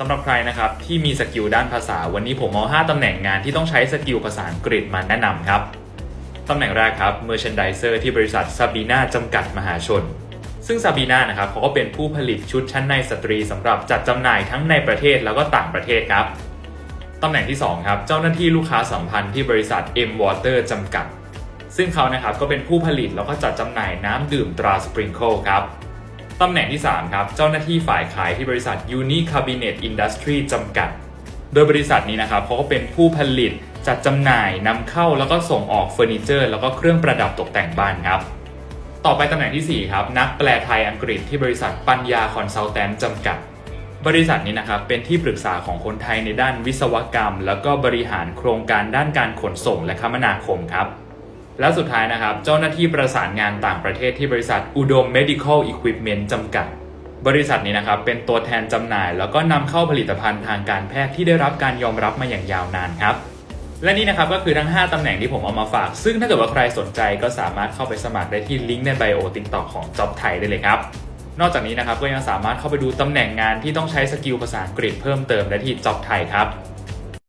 สำหรับใครนะครับที่มีสกิลด้านภาษา วันนี้ผมเอา 5ตำแหน่งงานที่ต้องใช้สกิลภาษาอังกฤษมาแนะนำครับ ตำแหน่งแรกครับ Merchandiser ที่บริษัทซาบีนาจำกัดมหาชน ซึ่งซาบีนานะครับเขาก็เป็นผู้ผลิตชุดชั้นในสตรีสำหรับจัดจำหน่ายทั้งในประเทศแล้วก็ต่างประเทศครับ ตำแหน่งที่ 2 ครับ เจ้าหน้าที่ลูกค้าสัมพันธ์ที่บริษัท M Water จำกัด ซึ่งเขานะครับก็เป็นผู้ผลิตแล้วก็จัดจำหน่ายน้ำดื่มตราสปริงเกิลครับ ตำแหน่งที่ 3 ครับ เจ้าหน้าที่ฝ่ายขายที่บริษัท Uni Cabinet Industry จำกัด โดยบริษัทนี้นะครับเขาก็เป็นผู้ผลิตจัดจำหน่ายนำเข้าแล้วก็ส่งออกเฟอร์นิเจอร์ แล้วก็เครื่องประดับตกแต่งบ้านครับ ต่อไปตำแหน่งทีสี่4 ครับ นักแปลไทยอังกฤษที่บริษัทปัญญาคอนซัลแทนจำกัด บริษัทนี้นะครับเป็นที่ปรึกษาของคนไทยในด้านวิศวกรรม แล้วก็บริหารโครงการด้านการขนส่งและคมนาคมครับ และสุดท้ายนะครับ เจ้าหน้าที่ประสานงานต่างประเทศที่บริษัทอุดม Medical Equipment จำกัด บริษัทนี้นะครับเป็นตัวแทนจำหน่าย แล้วก็นำเข้าผลิตภัณฑ์ทางการแพทย์ที่ได้รับการยอมรับมาอย่างยาวนานครับ และนี่นะครับก็คือทั้ง 5ตำแหน่งที่ผมเอามาฝาก ซึ่งถ้าเกิดว่าใครสนใจก็สามารถเข้าไปสมัครได้ที่ลิงก์ในไบโอติ๊กต็อกของ Job ไทยได้เลยครับนอกจากนี้นะครับก็ยังสามารถเข้าไปดูตำแหน่งงานที่ต้องใช้สกิลภาษาอังกฤษเพิ่มเติมได้ที่ Job ไทยครับ